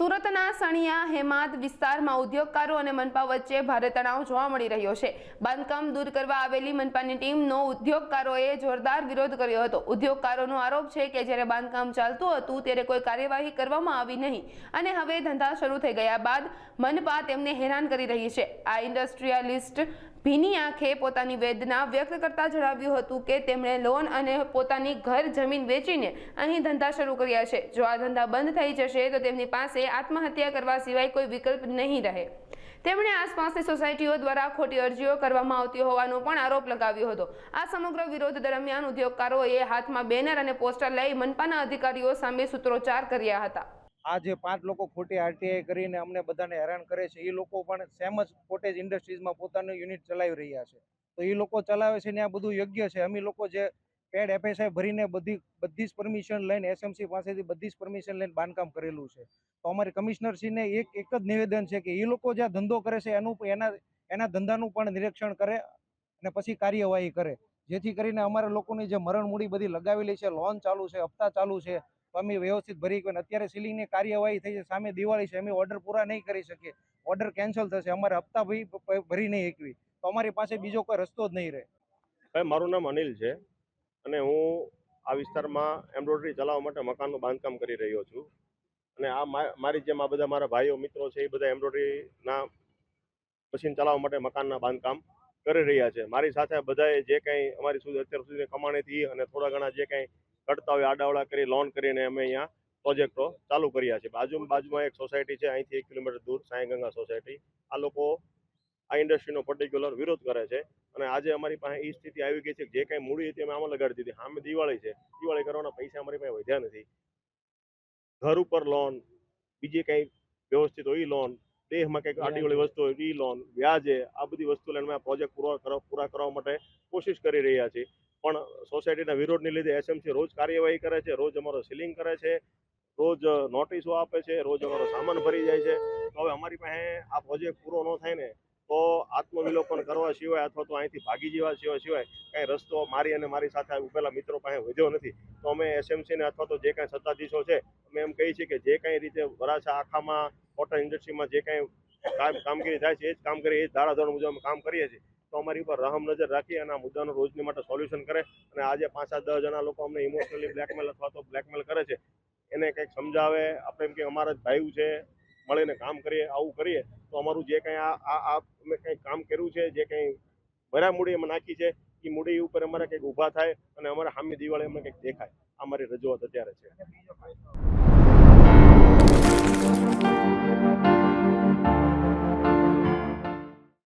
સુરતના સણિયા, હેમાદ વિસ્તારમાં ઉદ્યોગકારો અને મનપા વચ્ચે ભારે તણાવ જોવા મળી રહ્યો છે. બાંધકામ દૂર કરવા આવેલી મનપાની ટીમનો ઉદ્યોગકારોએ જોરદાર વિરોધ કર્યો હતો. ઉદ્યોગકારોનો આરોપ છે કે જ્યારે બાંધકામ ચાલતું હતું ત્યારે કોઈ કાર્યવાહી કરવામાં આવી નહીં અને હવે ધંધા શરૂ થઈ ગયા બાદ મનપા તેમને હેરાન કરી રહી છે. આ ઇન્ડસ્ટ્રીયાલિસ્ટ ભીની આંખે પોતાની વેદના વ્યક્ત કરતા જણાવ્યું હતું કે તેમણે લોન અને પોતાની ઘર જમીન વેચીને અહીં ધંધા શરૂ કર્યા છે. જો આ ધંધા બંધ થઈ જશે તો તેમની પાસે આત્મહત્યા કરવા સિવાય કોઈ વિકલ્પ નહીં રહે. તેમણે આસપાસની સોસાયટીઓ દ્વારા ખોટી અરજીઓ કરવામાં આવતી હોવાનો પણ આરોપ લગાવ્યો હતો. આ સમગ્ર વિરોધ દરમિયાન ઉદ્યોગકારોએ હાથમાં બેનર અને પોસ્ટર લઈ મનપાના અધિકારીઓ સામે સૂત્રોચ્ચાર કર્યા હતા. આ જે પાંચ લોકો ખોટી આરટીઆઈ કરીને અમને બધાને હેરાન કરે છે એ લોકો પણ સેમ જ કોટેજ ઇન્ડસ્ટ્રીઝમાં પોતાનું યુનિટ ચલાવી રહ્યા છે. તો એ લોકો ચલાવે છે ને આ બધું યોગ્ય છે. અમે લોકો જે પેડ એફએસઆઈ ભરીને બધી બધી જ પરમિશન લઈને એસએમસી પાસેથી બધી જ પરમિશન લઈને બાંધકામ કરેલું છે. તો અમારે કમિશનરશ્રીને એક એક જ નિવેદન છે કે એ લોકો જ્યાં ધંધો કરે છે એનું, એના એના ધંધાનું પણ નિરીક્ષણ કરે અને પછી કાર્યવાહી કરે. જેથી કરીને અમારા લોકોની જે મરણ મૂડી બધી લગાવેલી છે, લોન ચાલુ છે, હપ્તા ચાલુ છે, તો અમે વ્યવસ્થિત ભરી ગયો અત્યારે સીલિંગની કાર્યવાહી થઈ છે, સામે દિવાળી છે, અમે ઓર્ડર પૂરા નહીં કરી શકીએ. ઓર્ડર કેન્સલ થશે, અમારે હપ્તા ભરી નહીં એકવી તો અમારી પાસે બીજો કોઈ રસ્તો જ નહીં રહે. મારું નામ અનિલ છે. અને હું આ વિસ્તારમાં એમ્બ્રોઇડરી ચલાવવા માટે મકાનનું બાંધકામ કરી રહ્યો છું. અને આ મારી જેમ આ બધા મારા ભાઈઓ, મિત્રો છે, એ બધા એમ્બ્રોઇડરીના મશીન ચલાવવા માટે મકાનના બાંધકામ કરી રહ્યા છે. મારી સાથે બધાએ જે કંઈ અમારી સુધી અત્યાર સુધી કમાણીથી અને થોડા ઘણા જે કંઈ ઘટતા હોય, આડાવડા કરી, લોન કરીને અમે અહીંયા પ્રોજેક્ટો ચાલુ કર્યા છે. બાજુ બાજુમાં એક સોસાયટી છે, અહીંથી એક કિલોમીટર દૂર સાંઈગંગા સોસાયટી. આ લોકો આ ઇન્ડસ્ટ્રીનો પર્ટિક્યુલર વિરોધ કરે છે. અને આજે અમારી પાસે એ સ્થિતિ આવી ગઈ છે જે કાંઈ મૂડી હતી અમે આમાં લગાડી દીધી. સામે દિવાળી છે. દિવાળી કરવાના પૈસા અમારી પાસે વધ્યા નથી. ઘર ઉપર લોન બીજી કંઈ વ્યવસ્થિત હોય ઈ લોન દેહમાં કંઈક આડીવાળી વસ્તુ હોય ઈ લોન વ્યાજે, આ બધી વસ્તુ લઈને અમે પ્રોજેક્ટ પૂરો પૂરા કરવા માટે કોશિશ કરી રહ્યા છીએ. પણ સોસાયટીના વિરોધને લીધે એસએમસી રોજ કાર્યવાહી કરે છે, રોજ અમારો સીલિંગ કરે છે, રોજ નોટિસો આપે છે, રોજ અમારો સામાન ભરી જાય છે. તો હવે અમારી પાસે આ પ્રોજેક્ટ પૂરો ન થાય ને તો આત્મવિલોપન કરવા સિવાય અથવા તો અહીંથી ભાગી જવા સિવાય સિવાય કાંઈ રસ્તો મારી અને મારી સાથે ઉભેલા મિત્રો પાસે વધ્યો નથી. તો અમે એસએમસીને અથવા તો જે કાંઈ સત્તાધીશો છે, અમે એમ કહીએ છીએ કે જે કાંઈ રીતે વરાછા આખામાં કોટન ઇન્ડસ્ટ્રીમાં જે કાંઈ કામ કામગીરી થાય છે, એ જ કામ કરીએ, એ જ ધારાધોરણ મુજબ અમે કામ કરીએ છીએ. તો અમારી ઉપર રહમ નજર રાખી અને આ મુદ્દાનું રોજની માટે સોલ્યુશન કરે અને આજે પાંચ સાત દસ જણા લોકો અમને ઇમોશનલી બ્લેકમેલ અથવા તો બ્લેકમેલ કરે છે. એને કંઈક સમજાવે, આપણે એમ કે અમારા જ ભાઈઓ છે, મળીને કામ કરીએ, આવું કરીએ. તો અમારું જે કંઈ આ આ અમે કંઈ કામ કર્યું છે, જે કંઈ ભર્યા મૂડી અમે નાખી છે, એ મૂડી ઉપર અમારે કંઈક ઊભા થાય અને અમારા સામે દિવાળી અમને કંઈક દેખાય. આ મારી રજૂઆત અત્યારે છે.